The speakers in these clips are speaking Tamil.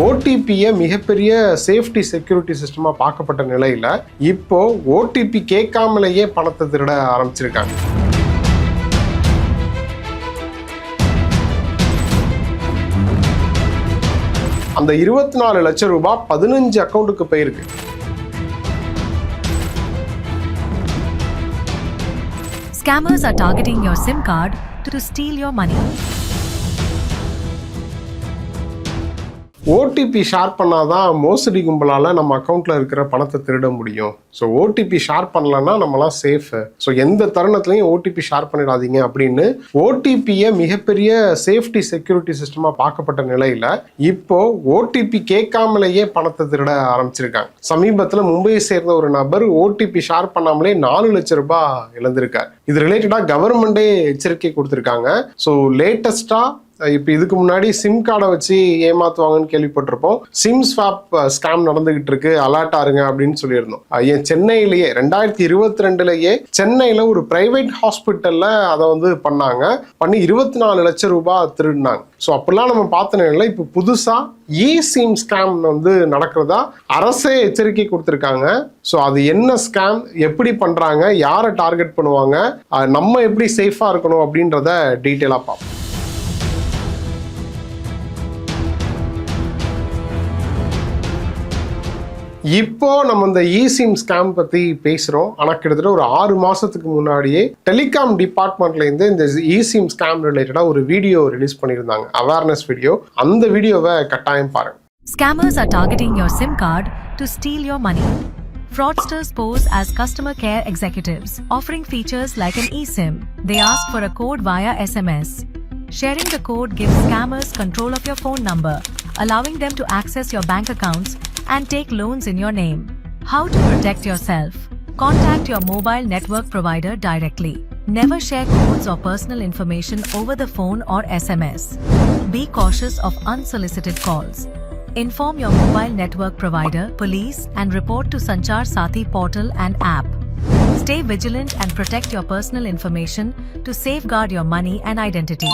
ஓடிபியை மிகப்பெரிய சேஃப்டி செக்யூரிட்டி சிஸ்டமாக பார்க்கப்பட்ட நிலையில் இப்போ ஓடிபி கேட்காமலேயே பணத்தை திருட ஆரம்பிச்சிருக்காங்க அந்த இருபத்தி நாலு லட்சம் ரூபாய் பதினஞ்சு அக்கௌண்ட்டுக்கு போயிருக்கு Scammers are targeting your SIM card to steal your money. OTP share பண்ணாதான் மோசடி கும்பலால் நம்ம அக்கௌண்ட்டில் இருக்கிற பணத்தை திருட முடியும். ஸோ ஓடிபி ஷேர் பண்ணலன்னா நம்மலாம் சேஃபு ஸோ எந்த தருணத்துலையும் ஓடிபி ஷேர் பண்ணிடாதீங்க அப்படின்னு ஓடிபியை மிகப்பெரிய சேஃப்டி செக்யூரிட்டி சிஸ்டமாக பார்க்கப்பட்ட நிலையில் இப்போ ஓடிபி கேட்காமலேயே பணத்தை திருட ஆரம்பிச்சிருக்காங்க. சமீபத்தில் மும்பையை சேர்ந்த ஒரு நபர் ஓடிபி ஷேர் பண்ணாமலே நாலு லட்சம் ரூபாய் இழந்திருக்கார். இது ரிலேட்டடாக கவர்மெண்டே எச்சரிக்கை கொடுத்துருக்காங்க. ஸோ லேட்டஸ்ட்டாக இப்போ இதுக்கு முன்னாடி சிம் கார்டை வச்சு ஏமாத்துவாங்கன்னு கேள்விப்பட்டிருப்போம். சிம் ஸ்வாப் ஸ்கேம் நடந்துகிட்டு இருக்கு. அலர்ட் ஆருங்க அப்படின்னு சொல்லியிருந்தோம். என் ஏன் சென்னையிலேயே ரெண்டாயிரத்தி இருபத்தி ரெண்டுலயே சென்னையில ஒரு பிரைவேட் ஹாஸ்பிட்டல்ல அதை வந்து பண்ணாங்க. பண்ணி இருபத்தி நாலு லட்சம் ரூபாய் திருடினாங்க. ஸோ அப்படிலாம் நம்ம பார்த்தனால இப்போ புதுசா இ சிம் ஸ்கேம் வந்து நடக்கிறதா அரசே எச்சரிக்கை கொடுத்துருக்காங்க. ஸோ அது என்ன ஸ்கேம் எப்படி பண்றாங்க? யாரை டார்கெட் பண்ணுவாங்க? நம்ம எப்படி சேஃபா இருக்கணும் அப்படின்றத டீட்டெயிலாக பார்ப்போம். இப்போ நம்ம இந்த இசிம் ஸ்கேம் பத்தி பேசுறோம் ஆனா கிட்டத்தட்ட ஒரு ஆறு மாசத்துக்கு முன்னாடியே டெலிகாம் டிபார்ட்மெண்ட்ல இருந்து இந்த இசிம் ஸ்கேம் ரிலேட்டடா ஒரு வீடியோ ரிலீஸ் பண்ணியிருந்தாங்க அவேர்னஸ் வீடியோ அந்த வீடியோவை கட்டாயம் பாருங்க Scammers are targeting your SIM card to steal your money. Fraudsters pose as customer care executives, offering features like an eSIM. They ask for a code via SMS. Sharing the code gives scammers control of your phone number, allowing them to access your bank accounts and take loans in your name. How to protect yourself? Contact your mobile network provider directly. Never share codes or personal information over the phone or SMS. Be cautious of unsolicited calls. Inform your mobile network provider, police, and report to Sanchar Sathi portal and app. Stay vigilant and protect your personal information to safeguard your money and identity.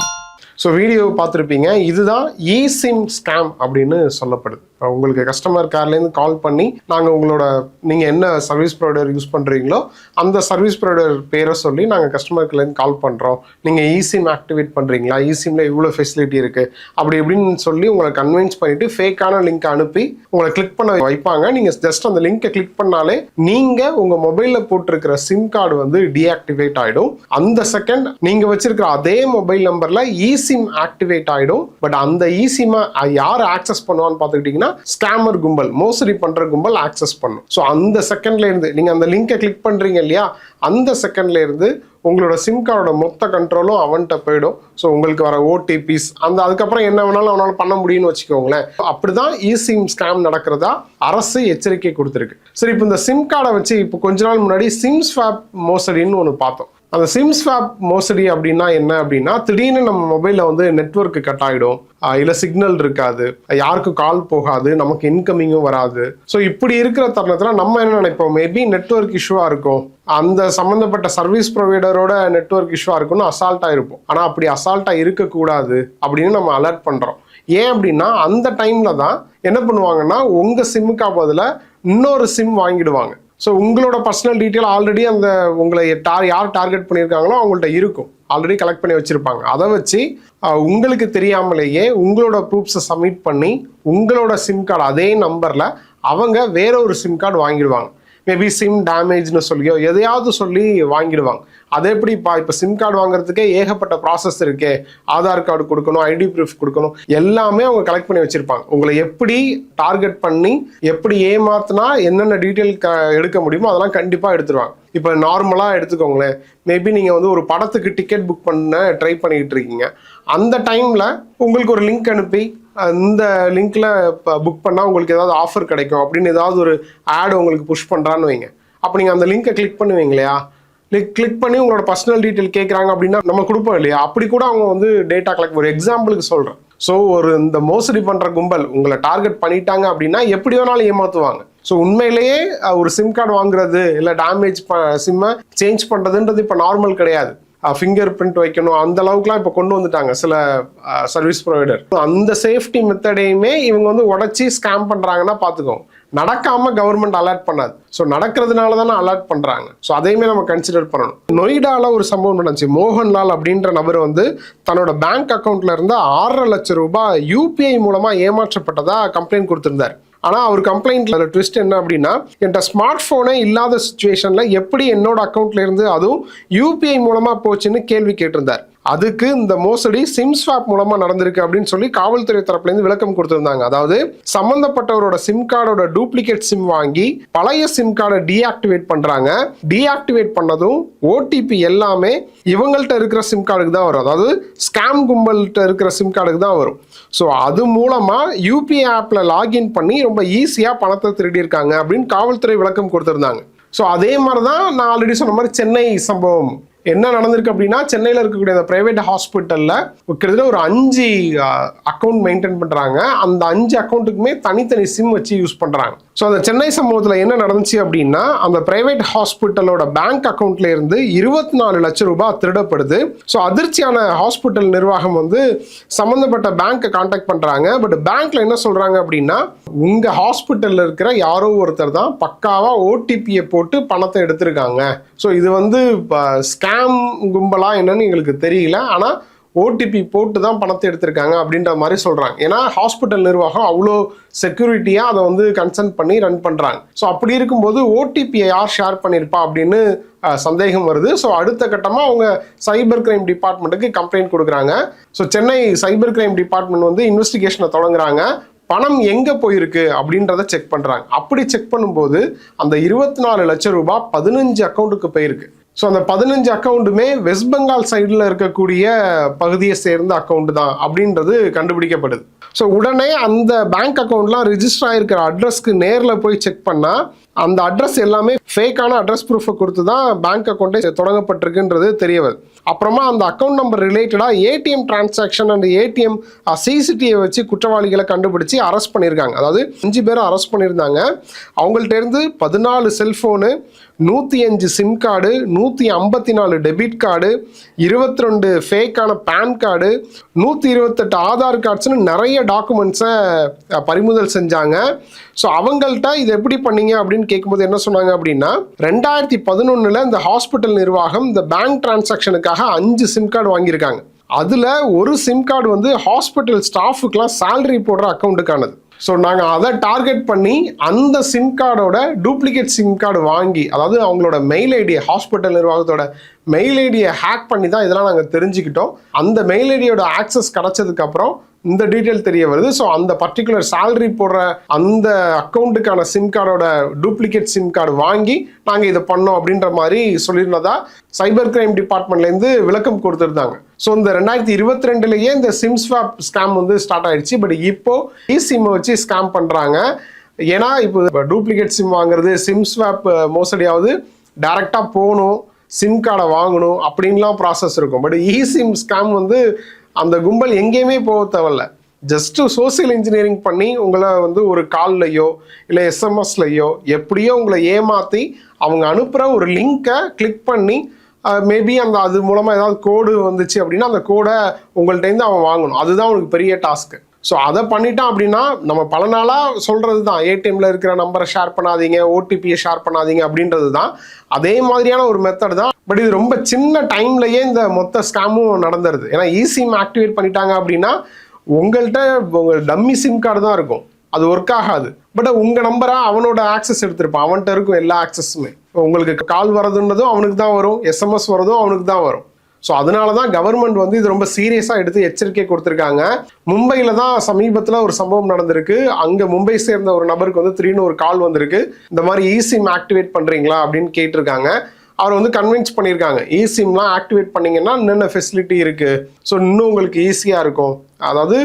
So video பார்த்துருப்பீங்க. இதுதான் இசிம் ஸ்கேம் அப்படின்னு சொல்லப்படுது. உங்களுக்கு கஸ்டமர் கேர்லேருந்து கால் பண்ணி நாங்கள் உங்களோட நீங்கள் என்ன சர்வீஸ் ப்ரொவைடர் யூஸ் பண்ணுறீங்களோ அந்த சர்வீஸ் ப்ரொவைடர் பேரை சொல்லி நாங்கள் கஸ்டமர் கேர்லேருந்து கால் பண்ணுறோம் நீங்கள் இசிம் ஆக்டிவேட் பண்ணுறீங்களா இசிமில் இவ்வளோ ஃபெசிலிட்டி இருக்குது அப்படி இப்படின்னு சொல்லி உங்களை கன்வின்ஸ் பண்ணிவிட்டு ஃபேக்கான லிங்க் அனுப்பி உங்களை கிளிக் பண்ண வைப்பாங்க. நீங்கள் ஜஸ்ட் அந்த லிங்கை கிளிக் பண்ணாலே நீங்கள் உங்கள் மொபைலில் போட்டிருக்கிற சிம் கார்டு வந்து டீஆக்டிவேட் ஆகிடும் அந்த செகண்ட் நீங்கள் வச்சிருக்கிற அதே மொபைல் நம்பரில் இசிம் ஆக்டிவேட் ஆகிடும் பட் அந்த இசிமை யார் ஆக்சஸ் பண்ணுவான்னு பார்த்துக்கிட்டிங்கன்னா ஸ்கேமர் கும்பல் மோசடி பண்ணுற கும்பல் ஆக்சஸ் பண்ணும். ஸோ அந்த செகண்ட்ல இருந்து நீங்கள் அந்த லிங்கை கிளிக் பண்ணுறீங்க இல்லையா? அந்த செகண்ட்ல இருந்து உங்களோட சிம் கார்டோட மொத்த கண்ட்ரோலும் அவன்கிட்ட போயிடும். ஸோ உங்களுக்கு வர ஓடிபிஸ் அந்த அதுக்கப்புறம் என்ன வேணாலும் அவனால பண்ண முடியும்னு வச்சுக்கோங்களேன். அப்படிதான் இசிம் ஸ்கேம் நடக்கிறதா அரசு எச்சரிக்கை கொடுத்துருக்கு. சரி இப்போ இந்த சிம் கார்டை வச்சு இப்போ கொஞ்ச நாள் முன்னாடி சிம் ஸ்வாப் மோசடின்னு ஒன்று பார்த்தோம். அந்த சிம் ஸ்வாப் மோசடி அப்படின்னா என்ன அப்படின்னா திடீர்னு நம்ம மொபைலில் வந்து நெட்வொர்க் கட் ஆகிடும் இல்லை சிக்னல் இருக்காது. யாருக்கும் கால் போகாது. நமக்கு இன்கமிங்கும் வராது. ஸோ இப்படி இருக்கிற தருணத்தில் நம்ம என்ன நினைப்போம்? மேபி நெட்வொர்க் இஷ்யூவாக இருக்கும். அந்த சம்மந்தப்பட்ட சர்வீஸ் ப்ரொவைடரோட நெட்ஒர்க் இஷ்யூவாக இருக்கும்னு அசால்ட்டாக இருப்போம் ஆனால் அப்படி அசால்ட்டாக இருக்கக்கூடாது அப்படின்னு நம்ம அலர்ட் பண்ணுறோம் ஏன் அப்படின்னா அந்த டைமில் தான் என்ன பண்ணுவாங்கன்னா உங்கள் சிம்முக்கு பதிலாக இன்னொரு சிம் வாங்கிடுவாங்க. ஸோ உங்களோட பர்சனல் டீட்டெயில் ஆல்ரெடி அந்த உங்களை டார் யார் டார்கெட் பண்ணியிருக்காங்களோ அவங்கள்ட்ட இருக்கும். ஆல்ரெடி கலெக்ட் பண்ணி வச்சுருப்பாங்க. அதை வச்சு உங்களுக்கு தெரியாமலேயே உங்களோட ப்ரூஃப்ஸை சப்மிட் பண்ணி உங்களோட சிம் கார்டு அதே நம்பரில் அவங்க வேற ஒரு சிம் கார்டு வாங்கிடுவாங்க. மேபி சிம் டேமேஜ்னு சொல்லியோ எதையாவது சொல்லி வாங்கிடுவாங்க. அதை எப்படி இப்போ சிம் கார்டு வாங்குறதுக்கே ஏகப்பட்ட ப்ராசஸ் இருக்கே. ஆதார் கார்டு கொடுக்கணும் ஐடி ப்ரூஃப் கொடுக்கணும் எல்லாமே அவங்க கலெக்ட் பண்ணி வச்சிருப்பாங்க. உங்களை எப்படி டார்கெட் பண்ணி எப்படி ஏமாத்தினா என்னென்ன டீட்டெயில் க எடுக்க முடியுமோ அதெல்லாம் கண்டிப்பாக எடுத்துருவாங்க. இப்போ நார்மலாக எடுத்துக்கோங்களேன். மேபி நீங்கள் வந்து ஒரு படத்துக்கு டிக்கெட் புக் பண்ண ட்ரை பண்ணிக்கிட்டு இருக்கீங்க. அந்த டைமில் உங்களுக்கு ஒரு லிங்க் அனுப்பி இந்த லிங்க்கில் இப்போ புக் பண்ணால் உங்களுக்கு ஏதாவது ஆஃபர் கிடைக்கும். அப்படின்னு ஏதாவது ஒரு ஆடு உங்களுக்கு புஷ் பண்ணுறான்னு வைங்க. அப்போ நீங்கள் அந்த லிங்கை கிளிக் பண்ணுவீங்க இல்லையா? கிளிக் கிளிக் பண்ணி உங்களோட பர்சனல் டீட்டெயில் கேட்குறாங்க அப்படின்னா நம்ம கொடுப்போம் இல்லையா? அப்படி கூட அவங்க வந்து டேட்டா கலெக்ட் ஒரு எக்ஸாம்பிளுக்கு சொல்கிறேன் ஸோ ஒரு இந்த மோசடி பண்ணுற கும்பல் உங்களை டார்கெட் பண்ணிட்டாங்க அப்படின்னா எப்படி வேணாலும் ஏமாற்றுவாங்க ஸோ உண்மையிலேயே ஒரு சிம் கார்டு வாங்குறது இல்லை டேமேஜ் ப சிம்மை சேஞ்ச் பண்ணுறதுன்றது இப்போ நார்மல் கிடையாது. ஃபிங்கர் பிரிண்ட் வைக்கணும் அந்த அளவுக்குலாம் இப்போ கொண்டு வந்துட்டாங்க சில சர்வீஸ் ப்ரொவைடர் அந்த சேஃப்டி மெத்தடையுமே இவங்க வந்து உடச்சி ஸ்கேம் பண்ணுறாங்கன்னா பார்த்துக்கோங்க நடக்காம கவர்மெண்ட் அலர்ட் பண்ணாது. ஸோ நடக்கிறதுனால தானே அலர்ட் பண்ணுறாங்க ஸோ அதையுமே நம்ம கன்சிடர் பண்ணணும். நொய்டால ஒரு சம்பவம் நடந்துச்சு. மோகன்லால் அப்படின்ற நபர் வந்து தன்னோட பேங்க் அக்கௌண்ட்ல இருந்து ஆறரை லட்சம் ரூபாய் யூபிஐ மூலமா ஏமாற்றப்பட்டதா கம்ப்ளைண்ட் கொடுத்திருந்தார். ஆனால் அவர் கம்ப்ளைண்ட்ல ட்விஸ்ட் என்ன அப்படின்னா என்கிட்ட ஸ்மார்ட் போனே இல்லாத சுச்சுவேஷன்ல எப்படி என்னோட அக்கௌண்ட்ல இருந்து அதுவும் யூபிஐ மூலமா போச்சுன்னு கேள்வி கேட்டிருந்தார். அதுக்கு இந்த மோசடி சிம் ஸ்வாப் மூலமா நடந்திருக்கு அப்படின்னு சொல்லி காவல்துறை தரப்புல இருந்து விளக்கம் கொடுத்திருந்தாங்க. அதாவது சம்பந்தப்பட்டவரோட சிம் கார்டோட டூப்ளிகேட் சிம் வாங்கி பழைய சிம் கார்டை டீஆக்டிவேட் பண்றாங்க. டீஆக்டிவேட் பண்ணதும் ஓடிபி எல்லாமே இவங்கள்ட்ட இருக்கிற சிம் கார்டுக்கு தான் வரும். அதாவது ஸ்கேம் கும்பல்கிட்ட இருக்கிற சிம் கார்டுக்கு தான் வரும். ஸோ அது மூலமா யூபிஐ ஆப்ல லாகின் பண்ணி ரொம்ப ஈஸியா பணத்தை திருடியிருக்காங்க அப்படின்னு காவல்துறை விளக்கம் கொடுத்திருந்தாங்க. ஸோ அதே மாதிரி தான் நான் ஆல்ரெடி சொன்ன மாதிரி சென்னை சம்பவம். என்ன நடந்திருக்கு அப்படின்னா சென்னையில் இருக்கக்கூடிய அந்த பிரைவேட் ஹாஸ்பிட்டலில் கிட்டத்தட்ட ஒரு அஞ்சு அக்கௌண்ட் மெயின்டைன் பண்ணுறாங்க அந்த அஞ்சு அக்கௌண்ட்டுக்குமே தனித்தனி சிம் வச்சு யூஸ் பண்ணுறாங்க ஸோ அந்த சென்னை சம்பவத்தில் என்ன நடந்துச்சு அப்படின்னா அந்த பிரைவேட் ஹாஸ்பிட்டலோட பேங்க் அக்கௌண்ட்ல இருந்து இருபத்தி நாலு லட்சம் ரூபாய் திருடப்படுது. ஸோ அதிர்ச்சியான ஹாஸ்பிட்டல் நிர்வாகம் வந்து சம்மந்தப்பட்ட பேங்க்கை காண்டாக்ட் பண்ணுறாங்க பட் பேங்க்கில் என்ன சொல்கிறாங்க அப்படின்னா உங்கள் ஹாஸ்பிட்டலில் இருக்கிற யாரோ ஒருத்தர் தான் பக்காவாக ஓடிபியை போட்டு பணத்தை எடுத்திருக்காங்க. ஸோ இது வந்து ஸ்கேம் கும்பலா என்னன்னு எங்களுக்கு தெரியல. ஆனால் ஓடிபி போட்டு தான் பணத்தை எடுத்திருக்காங்க அப்படின்ற மாதிரி சொல்கிறாங்க ஏன்னா ஹாஸ்பிட்டல் நிர்வாகம் அவ்வளோ செக்யூரிட்டியாக அதை வந்து கன்சல்ட் பண்ணி ரன் பண்ணுறாங்க ஸோ அப்படி இருக்கும்போது ஓடிபியை யார் ஷேர் பண்ணியிருப்பா அப்படின்னு சந்தேகம் வருது. ஸோ அடுத்த கட்டமாக அவங்க சைபர் கிரைம் டிபார்ட்மெண்ட்டுக்கு கம்ப்ளைண்ட் கொடுக்குறாங்க. So Chennai cyber crime department வந்து இன்வெஸ்டிகேஷனை தொடங்குறாங்க. பணம் எங்கே போயிருக்கு அப்படின்றத செக் பண்ணுறாங்க அப்படி செக் பண்ணும்போது அந்த இருபத்தி நாலு லட்சம் ரூபாய் பதினஞ்சு அக்கௌண்ட்டுக்கு போயிருக்கு. ஸோ அந்த பதினஞ்சு அக்கௌண்ட்டுமே வெஸ்ட் பெங்கால் சைடில் இருக்கக்கூடிய பகுதியை சேர்ந்த அக்கௌண்ட் தான் அப்படின்றது கண்டுபிடிக்கப்படுது. ஸோ உடனே அந்த பேங்க் அக்கௌண்ட்லாம் ரிஜிஸ்டர் ஆகிருக்கிற அட்ரஸ்க்கு நேரில் போய் செக் பண்ணால் அந்த அட்ரஸ் எல்லாமே ஃபேக்கான அட்ரஸ் ப்ரூஃபை கொடுத்து தான் பேங்க் அக்கௌண்ட்டே தொடங்கப்பட்டிருக்குன்றது தெரிய வருது அப்புறமா அந்த அக்கௌண்ட் நம்பர் ரிலேட்டடாக ஏடிஎம் டிரான்சாக்ஷன் அண்ட் ஏடிஎம் சிசிடிவியை வச்சு குற்றவாளிகளை கண்டுபிடிச்சி அரெஸ்ட் பண்ணியிருக்காங்க அதாவது அஞ்சு பேரை அரெஸ்ட் பண்ணியிருந்தாங்க அவங்கள்ட்டேருந்து பதினாலு செல்ஃபோனு நூற்றி அஞ்சு சிம் கார்டு நூற்றி ஐம்பத்தி நாலு டெபிட் கார்டு இருபத்தி ரெண்டு ஃபேக்கான பேன் கார்டு நூற்றி இருபத்தெட்டு ஆதார் கார்ட்ஸ்னு நிறைய நிறைய டாக்குமெண்ட்ஸை பறிமுதல் செஞ்சாங்க. ஸோ அவங்கள்ட்ட இது எப்படி பண்ணீங்க அப்படின்னு கேட்கும்போது என்ன சொன்னாங்க அப்படின்னா ரெண்டாயிரத்தி பதினொன்றில் இந்த ஹாஸ்பிட்டல் நிர்வாகம் இந்த பேங்க் டிரான்சாக்ஷனுக்காக அஞ்சு சிம் கார்டு வாங்கியிருக்காங்க. அதில் ஒரு சிம் கார்டு வந்து ஹாஸ்பிட்டல் ஸ்டாஃபுக்கெலாம் சேலரி போடுற அக்கௌண்ட்டுக்கானது ஸோ நாங்கள் அதை டார்கெட் பண்ணி அந்த சிம் கார்டோட டூப்ளிகேட் சிம் கார்டு வாங்கி அதாவது அவங்களோட மெயில் ஐடியை ஹாஸ்பிட்டல் நிர்வாகத்தோட மெயில் ஐடியை ஹேக் பண்ணி தான் இதெல்லாம் நாங்கள் தெரிஞ்சுக்கிட்டோம். அந்த மெயில் ஐடியோட ஆக்சஸ் கிடைச்சதுக்கப்புறம் இந்த டீட்டெயில் தெரிய வருது. ஸோ அந்த பர்டிகுலர் சேலரி போடுற அந்த அக்கௌண்ட்டுக்கான சிம் கார்டோட டூப்ளிகேட் சிம் கார்டு வாங்கி நாங்கள் இதை பண்ணோம் அப்படின்ற மாதிரி சொல்லியிருந்ததா சைபர் கிரைம் டிபார்ட்மெண்ட்லேருந்து விளக்கம் கொடுத்துருந்தாங்க. ஸோ இந்த ரெண்டாயிரத்தி இருபத்தி ரெண்டுலேயே இந்த சிம் ஸ்வாப் ஸ்கேம் வந்து ஸ்டார்ட் ஆயிடுச்சு. பட் இப்போ இ சிம்மை வச்சு ஸ்கேம் பண்ணுறாங்க ஏன்னா இப்போ டூப்ளிகேட் சிம் வாங்குறது சிம் ஸ்வாப் மோசடியாவது டேரெக்டாக போகணும் சிம் கார்டை வாங்கணும் அப்படின்லாம் ப்ராசஸ் இருக்கும். பட் இ சிம் ஸ்கேம் வந்து அந்த கும்பல் எங்கேயுமே போக தேவையில்ல. ஜஸ்ட்டு சோசியல் இன்ஜினியரிங் பண்ணி உங்களை வந்து ஒரு கால்லையோ இல்லை எஸ்எம்எஸ்லையோ எப்படியோ உங்களை ஏமாற்றி அவங்க அனுப்புகிற ஒரு லிங்கை கிளிக் பண்ணி மேபி அந்த அது மூலமாக ஏதாவது கோடு வந்துச்சு அப்படின்னா அந்த கோடை உங்கள்கிட்டேருந்து அவன் வாங்கணும். அதுதான் அவனுக்கு பெரிய டாஸ்க்கு ஸோ அதை பண்ணிட்டான் அப்படின்னா நம்ம பல நாளாக சொல்கிறது தான் ஏடிஎம்ல இருக்கிற நம்பரை ஷேர் பண்ணாதீங்க ஓடிபியை ஷேர் பண்ணாதீங்க அப்படின்றது தான் அதே மாதிரியான ஒரு மெத்தட் தான். பட் இது ரொம்ப சின்ன டைம்லயே இந்த மொத்த ஸ்கேமும் நடந்துருது. ஏன்னா இசிம் ஆக்டிவேட் பண்ணிட்டாங்க அப்படின்னா உங்கள்கிட்ட உங்கள் டம்மி சிம் கார்டு தான் இருக்கும். அது ஒர்க் ஆகாது. பட் உங்கள் நம்பராக அவனோட ஆக்சஸ் எடுத்திருப்பான். அவன்கிட்ட இருக்கும் எல்லா ஆக்சஸுமே உங்களுக்கு கால் வரதுன்றதும் அவனுக்கு தான் வரும். எஸ்எம்எஸ் வரதும் அவனுக்கு தான் வரும். ஸோ அதனால தான் கவர்மெண்ட் வந்து இது ரொம்ப சீரியஸாக எடுத்து எச்சரிக்கை கொடுத்துருக்காங்க. மும்பையில் தான் சமீபத்தில் ஒரு சம்பவம் நடந்திருக்கு. அங்கே மும்பை சேர்ந்த ஒரு நபருக்கு வந்து திடீர்னு ஒரு கால் வந்திருக்கு. இந்த மாதிரி இசிம் ஆக்டிவேட் பண்ணுறீங்களா அப்படின்னு கேட்டிருக்காங்க. அவர் வந்து கன்வின்ஸ் பண்ணியிருக்காங்க. இசிம்லாம் ஆக்டிவேட் பண்ணீங்கன்னா என்னென்ன ஃபெசிலிட்டி இருக்குது ஸோ இன்னும் உங்களுக்கு ஈஸியாக இருக்கும். அதாவது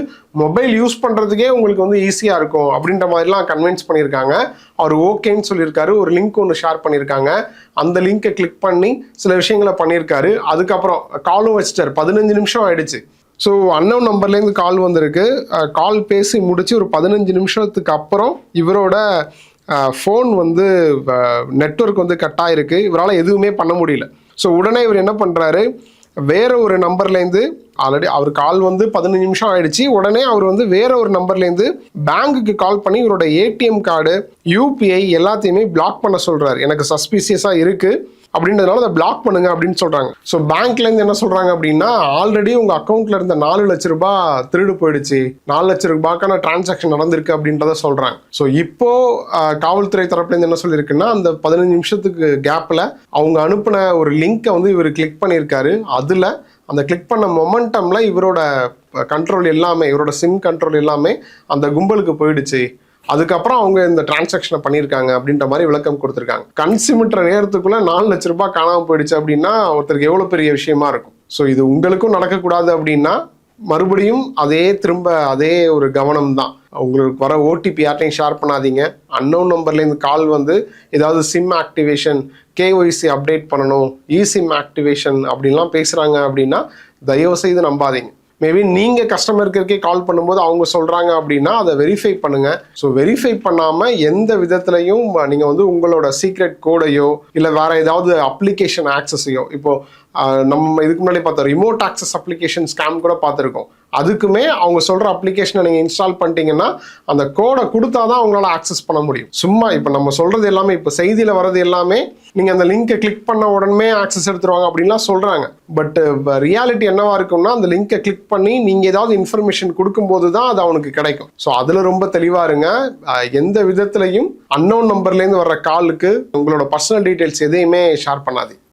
மொபைல் யூஸ் பண்ணுறதுக்கே உங்களுக்கு வந்து ஈஸியாக இருக்கும் அப்படின்ற மாதிரிலாம் கன்வின்ஸ் பண்ணியிருக்காங்க. அவர் ஓகேன்னு சொல்லியிருக்காரு. ஒரு லிங்க் ஒன்று ஷேர் பண்ணியிருக்காங்க. அந்த லிங்கை கிளிக் பண்ணி சில விஷயங்களை பண்ணியிருக்காரு. அதுக்கப்புறம் காலும் வச்சிட்டார். பதினஞ்சு நிமிஷம் ஆயிடுச்சு. ஸோ அன்னோன் நம்பர்லேருந்து கால் வந்திருக்கு. கால் பேசி முடிச்சு ஒரு பதினஞ்சு நிமிஷத்துக்கு அப்புறம் இவரோட ஃபோன் வந்து நெட்வொர்க் வந்து கட் இருக்குது இவரால் எதுவுமே பண்ண முடியல. ஸோ உடனே இவர் என்ன பண்ணுறாரு வேற ஒரு நம்பர்லேருந்து ஆல்ரெடி அவர் கால் வந்து பதினஞ்சு நிமிஷம் ஆயிடுச்சு. உடனே அவர் வந்து வேற ஒரு நம்பர்லேருந்து பேங்க்குக்கு கால் பண்ணி இவரோட ஏடிஎம் கார்டு யூபிஐ எல்லாத்தையுமே பிளாக் பண்ண சொல்கிறார் எனக்கு சஸ்பீசியஸாக இருக்குது அப்படின்றதுனால அதை பிளாக் பண்ணுங்க அப்படின்னு சொல்றாங்க. ஸோ பேங்க்ல இருந்து என்ன சொல்றாங்க அப்படின்னா ஆல்ரெடி உங்க அக்கௌண்ட்ல இருந்த நாலு லட்ச ரூபாய் திருடு போயிடுச்சு. நாலு லட்ச ரூபாய்க்கான டிரான்சாக்ஷன் நடந்திருக்கு அப்படின்றத சொல்றாங்க. ஸோ இப்போ காவல்துறை தரப்புல இருந்து என்ன சொல்லியிருக்குன்னா அந்த பதினஞ்சு நிமிஷத்துக்கு கேப்ல அவங்க அனுப்பின ஒரு லிங்கை வந்து இவர் கிளிக் பண்ணியிருக்காரு. அதுல அந்த கிளிக் பண்ண மொமெண்டம்ல இவரோட கண்ட்ரோல் எல்லாமே இவரோட சிம் கண்ட்ரோல் எல்லாமே அந்த கும்பலுக்கு போயிடுச்சு. அதுக்கப்புறம் அவங்க இந்த டிரான்சாக்ஷனை பண்ணியிருக்காங்க அப்படின்ற மாதிரி விளக்கம் கொடுத்துருக்காங்க. கண் நேரத்துக்குள்ள நாலு லட்ச ரூபாய் காணாமல் போயிடுச்சு அப்படின்னா ஒருத்தருக்கு எவ்வளோ பெரிய விஷயமா இருக்கும். ஸோ இது உங்களுக்கும் நடக்கக்கூடாது அப்படின்னா மறுபடியும் அதே திரும்ப அதே ஒரு கவனம் தான் உங்களுக்கு வர ஓடிபி யார்ட்டையும் ஷேர் பண்ணாதீங்க. அன்னோன் நம்பர்லேருந்து கால் வந்து ஏதாவது சிம் ஆக்டிவேஷன் கேஒய்சி அப்டேட் பண்ணணும் இசிம் ஆக்டிவேஷன் அப்படின்லாம் பேசுகிறாங்க அப்படின்னா தயவுசெய்து நம்பாதீங்க. மேபி நீங்கள் கஸ்டமர் கேருக்கே கால் பண்ணும்போது அவங்க சொல்கிறாங்க அப்படின்னா அதை வெரிஃபை பண்ணுங்கள் ஸோ வெரிஃபை பண்ணாமல் எந்த விதத்துலையும் நீங்கள் வந்து உங்களோட சீக்ரெட் கோடையோ இல்லை வேறு ஏதாவது அப்ளிகேஷன் ஆக்சஸையோ இப்போ நம்ம இதுக்கு முன்னாடி பார்த்தோம் ரிமோட் ஆக்சஸ் அப்ளிகேஷன் ஸ்கேம் கூட பார்த்துருக்கோம். அதுக்குமே அவங்க சொல்கிற அப்ளிகேஷனை நீங்கள் இன்ஸ்டால் பண்ணிட்டீங்கன்னா அந்த கோடை கொடுத்தா தான் அவங்களால ஆக்சஸ் பண்ண முடியும். சும்மா இப்போ நம்ம சொல்கிறது எல்லாமே இப்போ செய்தியில் வர்றது எல்லாமே நீங்கள் அந்த லிங்கை கிளிக் பண்ண உடனே ஆக்சஸ் எடுத்துருவாங்க அப்படின்லாம் சொல்கிறாங்க பட் ரியாலிட்டி என்னவா இருக்கும்னா அந்த லிங்கை கிளிக் பண்ணி நீங்கள் ஏதாவது இன்ஃபர்மேஷன் கொடுக்கும்போது தான் அது அவனுக்கு கிடைக்கும். ஸோ அதில் ரொம்ப தெளிவாக இருங்க. எந்த விதத்துலையும் அன்னோன் நம்பர்லேருந்து வர்ற காலுக்கு உங்களோட பர்சனல் டீட்டெயில்ஸ் எதையுமே ஷேர் பண்ணாதீங்க.